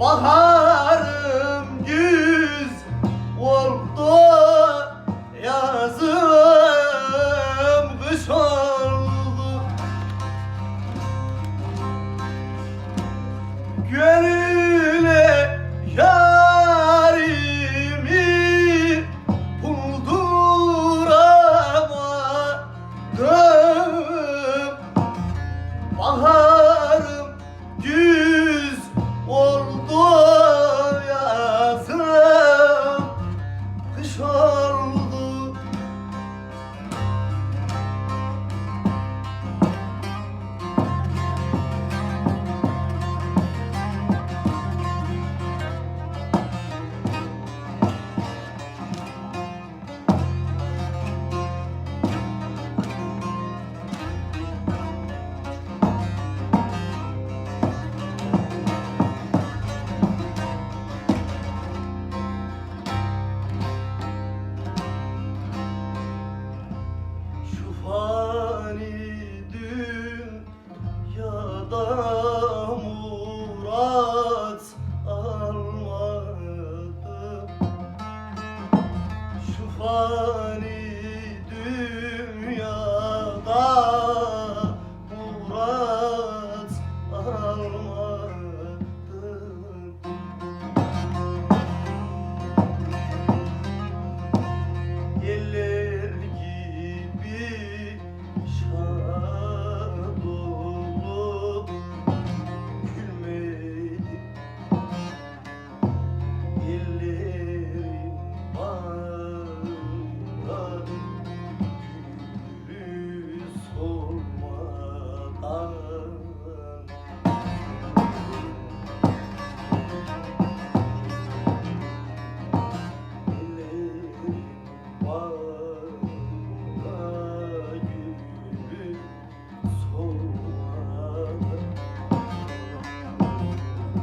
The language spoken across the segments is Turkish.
Baharım güz oldu Yazım kış oldu. Gönüle fani dünyada murat almadım Şu fani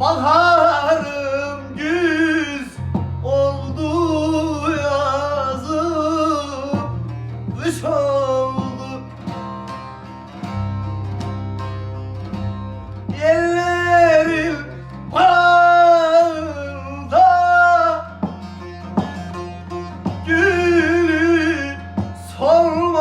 Bahar Oh.